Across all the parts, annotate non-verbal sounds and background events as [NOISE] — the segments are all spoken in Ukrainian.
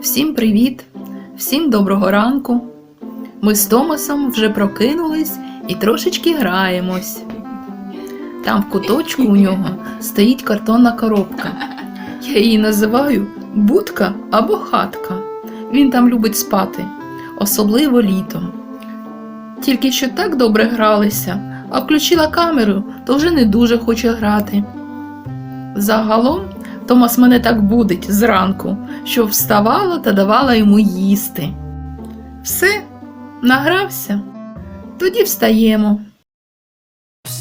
Всім привіт! Всім доброго ранку! Ми з Томасом вже прокинулись і трошечки граємось. Там в куточку у нього стоїть картонна коробка. Я її називаю будка або хатка. Він там любить спати, особливо літом. Тільки що так добре гралися, а включила камеру, то вже не дуже хоче грати. Загалом Томас мене так будить зранку, що вставала та давала йому їсти. Все, награвся. Тоді встаємо.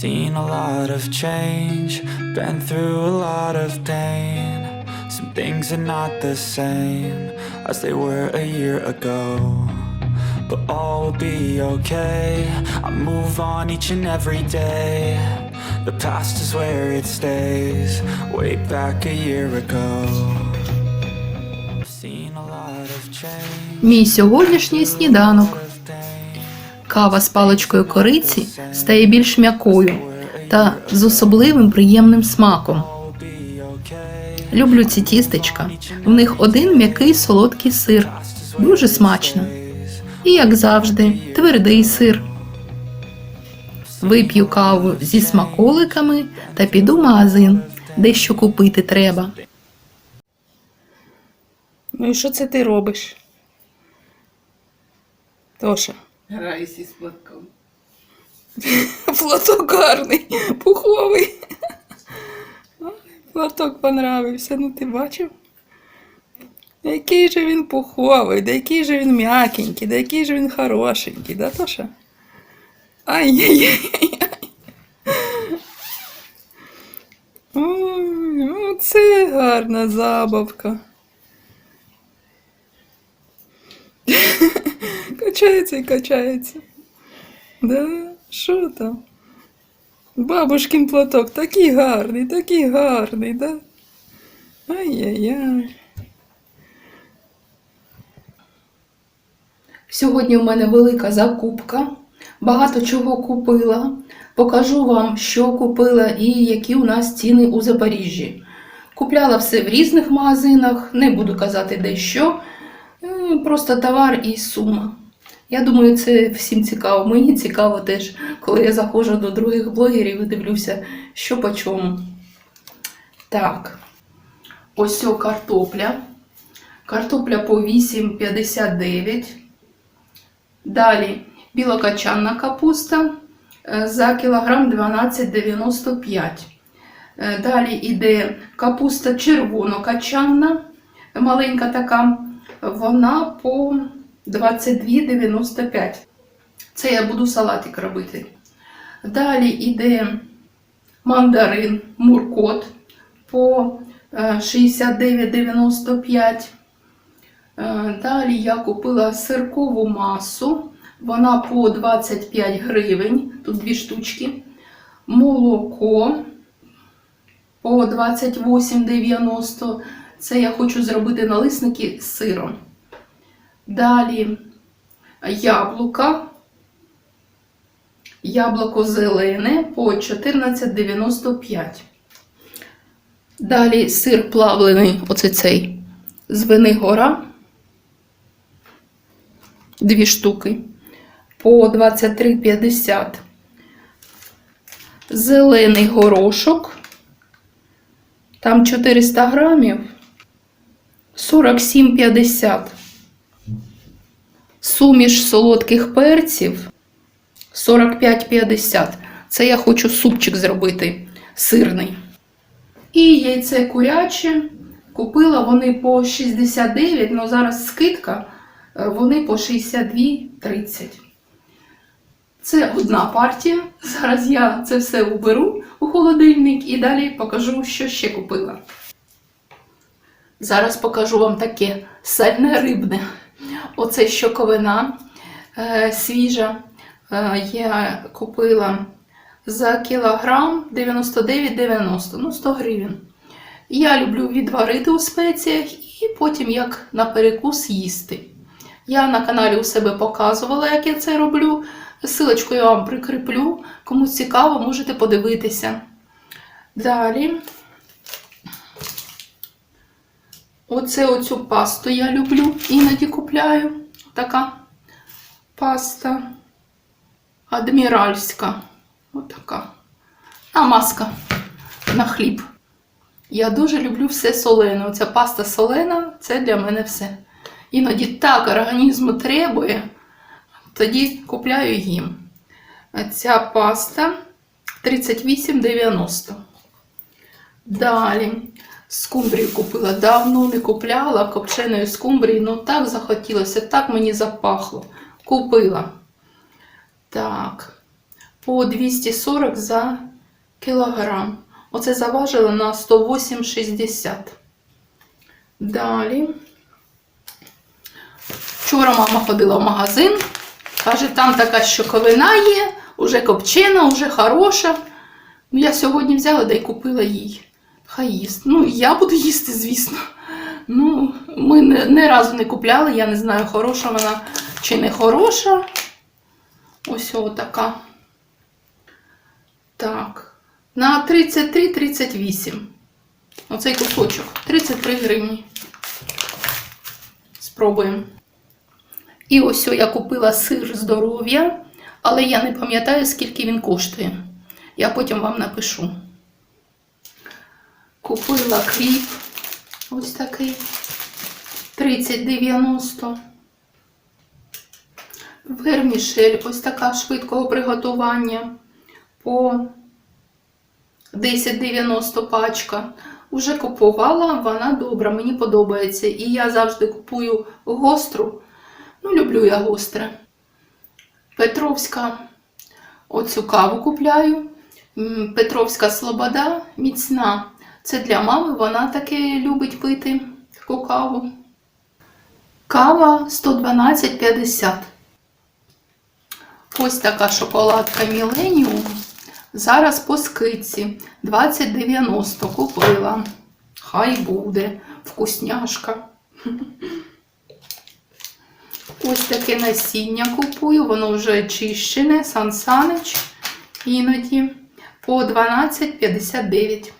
Seen a lot of change, been through a lot of pain. Some things are not the same as they were a year ago. But all will be okay. I move on each and every day. The past is where it stays, way back a year ago. Мій сьогоднішній сніданок. Кава з паличкою кориці стає більш м'якою та з особливим приємним смаком. Люблю ці тістечка. В них один м'який солодкий сир. Дуже смачно. І, як завжди, твердий сир. Вип'ю каву зі смаколиками та піду в магазин, дещо купити треба. Ну і що це ти робиш? Тоша. Граюсь із платком. [LAUGHS] Платок гарний, пуховий. [LAUGHS] Платок понравився, ну ти бачив? Який же він пуховий, да який же він м'якенький, да який же він хорошенький, да, Тоша? Ай-яй-яй. Ой, ну це гарна забавка. Качається і качається. Да, що там? Бабушкин платок такий гарний, такий гарний, да? Ай-яй-яй. Сьогодні у мене велика закупка. Багато чого купила. Покажу вам, що купила і які у нас ціни у Запоріжжі. Купляла все в різних магазинах, не буду казати де що. Е, Просто товар і сума. Я думаю, це всім цікаво. Мені цікаво теж, коли я заходжу до других блогерів і дивлюся, що по чому. Так, ось ця картопля. Картопля по 8,59. Далі білокачанна капуста е, за кілограм 12,95. Е, Далі йде капуста червонокачанна, маленька така, вона по 22,95. Це я буду салатик робити. Далі йде мандарин муркот по е, 69,95. Е, Далі я купила сиркову масу. Вона по 25 гривень, тут дві штучки. Молоко по 28,90. Це я хочу зробити налисники з сиром. Далі яблука. Яблуко зелене по 14,95. Далі сир плавлений, оце цей з Венигора. Дві штуки по 23,50. Зелений горошок. Там 400 грамів. 47,50. Суміш солодких перців 45,50. Це я хочу супчик зробити сирний. І яйце куряче. Купила вони по 69, але зараз скидка, е, вони по 62,30. Це одна партія. Зараз я це все уберу у холодильник і далі покажу, що ще купила. Зараз покажу вам таке сальне рибне. Оце щоковина е, свіжа. Е, я купила за кілограм 99,90, ну 100 гривень. Я люблю відварити у спеціях і потім як на перекус їсти. Я на каналі у себе показувала, як я це роблю. Силочку я вам прикріплю. Кому цікаво, можете подивитися. Далі Оце оцю пасту я люблю, іноді купляю. Така паста адміральська. Отака. А маска на хліб. Я дуже люблю все солене. Оця паста солена це для мене все. Іноді так організму требує, тоді купляю їм. Ця паста 38,90. Далі. Скумбрію купила. Давно не купляла копченої скумбрії, ну так захотілося, так мені запахло. Купила. Так. По 240 за кілограм. Оце заважило на 108,60. Далі. Вчора мама ходила в магазин. Каже, там така щоковина є, уже копчена, уже хороша. Ну, я сьогодні взяла да й купила їй. Хай їсть. Ну, я буду їсти, звісно. Ну, ми не, не разу не купляли, я не знаю, хороша вона чи не хороша. Ось така. Так. На 33-38. Оцей кусочок. 33 гривні. Спробуємо. І ось я купила сир здоров'я, але я не пам'ятаю, скільки він коштує. Я потім вам напишу. Купила кріп. Ось такий. 30,90. Вермішель, ось така швидкого приготування. По 10,90 пачка. Уже купувала, вона добра, мені подобається. І я завжди купую гостру. Ну, люблю я гостре. Петровська, оцю каву купляю. Петровська Слобода міцна. Це для мами, вона таке любить пити таку каву. Кава 112,50. Ось така шоколадка Millennium. Зараз по скидці 20,90 купила. Хай буде вкусняшка. Ось таке насіння купую, воно вже очищене, Сансанич іноді по 12,59.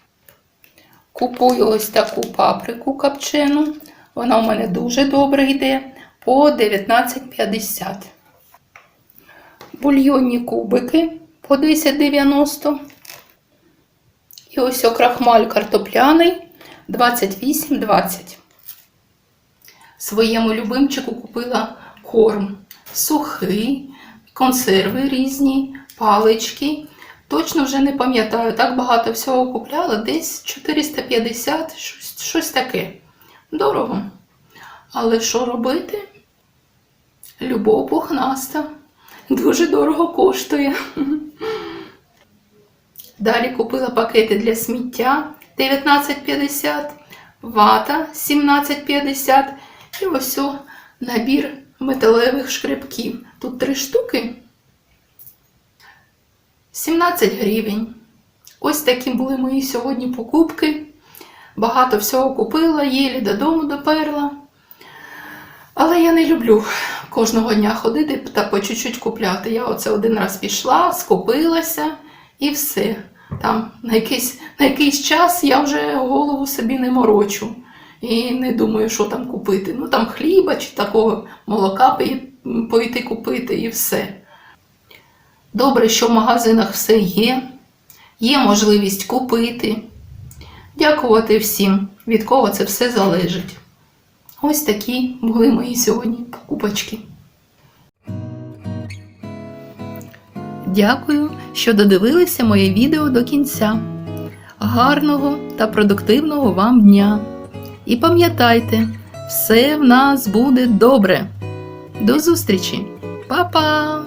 Купую ось таку паприку копчену. Вона у мене дуже добре йде по 19,50. Бульйонні кубики по 10,90. І ось окрахмаль картопляний 28,20. Своєму любимчику купила корм сухий, консерви різні, палички. Точно вже не пам'ятаю, так багато всього купляла, десь 450, щось, щось таке. Дорого. Але що робити? Любов пухнаста. Дуже дорого коштує. [LAUGHS] Далі купила пакети для сміття 19,50, вата 17,50 і ось набір металевих шкребків. Тут три штуки. 17 гривень. Ось такі були мої сьогодні покупки. Багато всього купила, єлі додому доперла. Але я не люблю кожного дня ходити та по чуть-чуть купляти. Я оце один раз пішла, скупилася і все. Там на якийсь, на якийсь час я вже голову собі не морочу. І не думаю, що там купити. Ну там хліба чи такого молока пойти купити і все. Добре, що в магазинах все є, є можливість купити. Дякувати всім, від кого це все залежить. Ось такі були мої сьогодні покупочки. Дякую, що додивилися моє відео до кінця. Гарного та продуктивного вам дня! І пам'ятайте, все в нас буде добре. До зустрічі! Па-па!